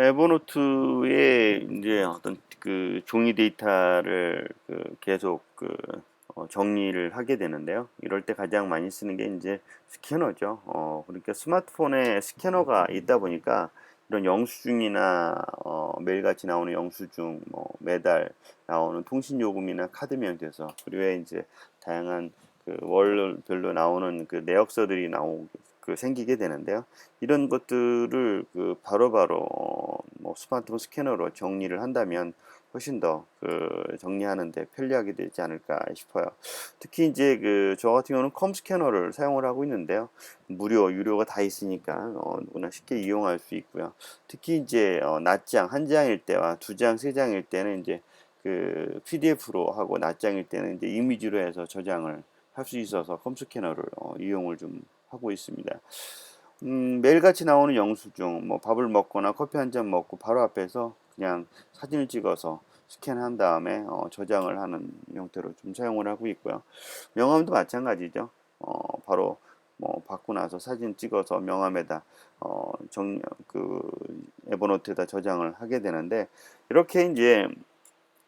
에버노트에 이제 어떤 그 종이 데이터를 그 계속 그 어, 정리를 하게 되는데요. 이럴 때 가장 많이 쓰는 게 이제 스캐너죠. 어, 그러니까 스마트폰에 스캐너가 있다 보니까 이런 영수증이나 어, 매일같이 나오는 영수증, 뭐 매달 나오는 통신 요금이나 카드 명대서 그리고 이제 다양한 그 월별로 나오는 그 내역서들이 나오 그 생기게 되는데요. 이런 것들을 그 바로바로 어, 뭐 스마트폰 스캐너로 정리를 한다면 훨씬 더 그 정리하는데 편리하게 되지 않을까 싶어요. 특히 이제 그 저 같은 경우는 컴 스캐너를 사용을 하고 있는데요. 무료, 유료가 다 있으니까 어, 누구나 쉽게 이용할 수 있고요. 특히 이제 어, 낱장 한 장일 때와 두 장, 세 장일 때는 이제 그 PDF로 하고 낱장일 때는 이제 이미지로 해서 저장을 할 수 있어서 컴 스캐너를 어, 이용을 좀 하고 있습니다. 음, 매일같이 나오는 영수증, 뭐 밥을 먹거나 커피 한 잔 먹고 바로 앞에서 그냥 사진을 찍어서 스캔한 다음에 어, 저장을 하는 형태로 좀 사용을 하고 있고요. 명함도 마찬가지죠. 어, 바로 뭐 받고 나서 사진 찍어서 명함에다 어, 정, 그 에버노트에다 저장을 하게 되는데 이렇게 이제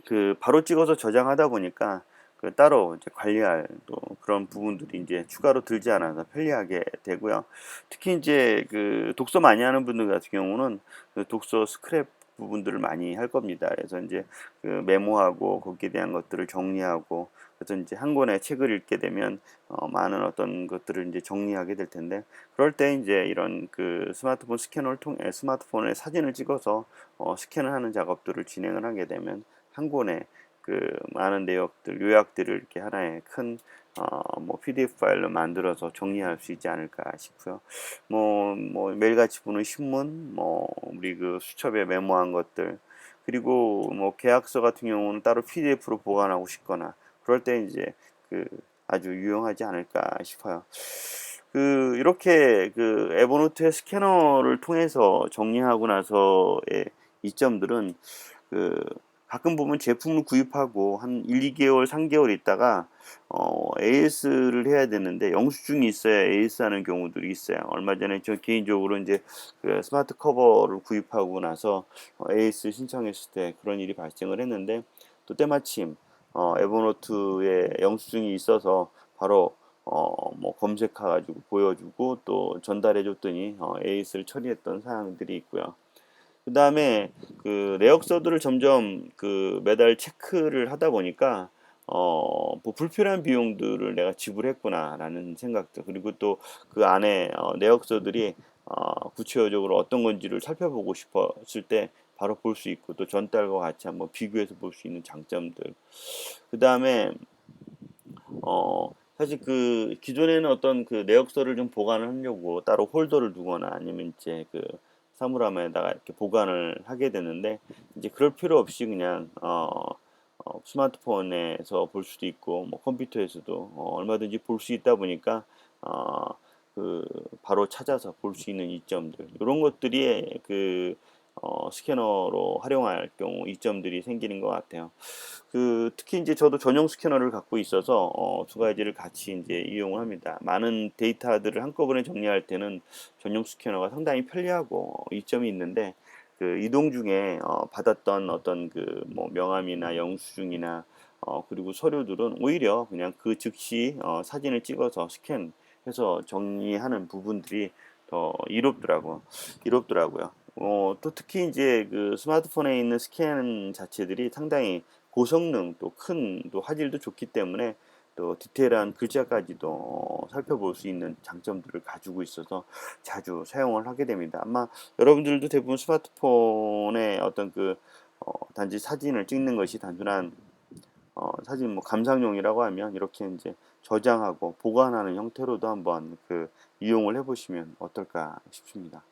그 바로 찍어서 저장하다 보니까 그 따로 이제 관리할 또 그런 부분들이 이제 추가로 들지 않아서 편리하게 되고요. 특히 이제 그 독서 많이 하는 분들 같은 경우는 그 독서 스크랩 부분들을 많이 할 겁니다. 그래서 이제 그 메모하고 거기에 대한 것들을 정리하고 그래서 이제 한 권의 책을 읽게 되면 어, 많은 어떤 것들을 이제 정리하게 될 텐데 그럴 때 이제 이런 그 스마트폰 스캐너를 통해 스마트폰에 사진을 찍어서 어, 스캔을 하는 작업들을 진행을 하게 되면 한 권의 그 많은 내역들 요약들을 이렇게 하나의 큰 어, 뭐 PDF 파일로 만들어서 정리할 수 있지 않을까 싶고요. 뭐, 뭐 매일같이 보는 신문, 뭐 우리 그 수첩에 메모한 것들, 그리고 뭐 계약서 같은 경우는 따로 PDF로 보관하고 싶거나 그럴 때 이제 그 아주 유용하지 않을까 싶어요. 그 이렇게 그 에버노트의 스캐너를 통해서 정리하고 나서의 이점들은 그 가끔 보면 제품을 구입하고 한 1, 2개월, 3개월 있다가 어, AS를 해야 되는데 영수증이 있어야 AS 하는 경우들이 있어요. 얼마 전에 저 개인적으로 이제 그 스마트 커버를 구입하고 나서 어, AS 신청했을 때 그런 일이 발생을 했는데 또 때마침 어, 에버노트에 영수증이 있어서 바로 어, 뭐 검색해가지고 보여주고 또 전달해줬더니 어, AS를 처리했던 사항들이 있고요. 그 다음에 그 내역서들을 점점 그 매달 체크를 하다 보니까 어, 뭐 불필요한 비용들을 내가 지불했구나라는 생각도 그리고 또 그 안에 어, 내역서들이 어, 구체적으로 어떤 건지를 살펴보고 싶었을 때 바로 볼 수 있고 또 전달과 같이 한번 비교해서 볼 수 있는 장점들. 그 다음에 어, 사실 그 기존에는 어떤 그 내역서를 좀 보관을 하려고 따로 홀더를 두거나 아니면 이제 그 사물함에다가 이렇게 보관을 하게 되는데 이제 그럴 필요 없이 그냥 어, 어 스마트폰에서 볼 수도 있고 뭐 컴퓨터에서도 어, 얼마든지 볼 수 있다 보니까 어, 그 바로 찾아서 볼 수 있는 이점들. 이런 것들이 그 어, 스캐너로 활용할 경우 이점들이 생기는 것 같아요. 그 특히 이제 저도 전용 스캐너를 갖고 있어서 어, 두 가지를 같이 이제 이용을 합니다. 많은 데이터들을 한꺼번에 정리할 때는 전용 스캐너가 상당히 편리하고 어, 이점이 있는데 그 이동 중에 어, 받았던 어떤 그 뭐 명함이나 영수증이나 어, 그리고 서류들은 오히려 그냥 그 즉시 어, 사진을 찍어서 스캔해서 정리하는 부분들이 더 이롭더라고 이롭더라고요. 어, 또 특히 이제 그 스마트폰에 있는 스캔 자체들이 상당히 고성능 또 큰 또 화질도 좋기 때문에 또 디테일한 글자까지도 어, 살펴볼 수 있는 장점들을 가지고 있어서 자주 사용을 하게 됩니다. 아마 여러분들도 대부분 스마트폰에 어떤 그 어, 단지 사진을 찍는 것이 단순한 어, 사진 뭐 감상용이라고 하면 이렇게 이제 저장하고 보관하는 형태로도 한번 그 이용을 해보시면 어떨까 싶습니다.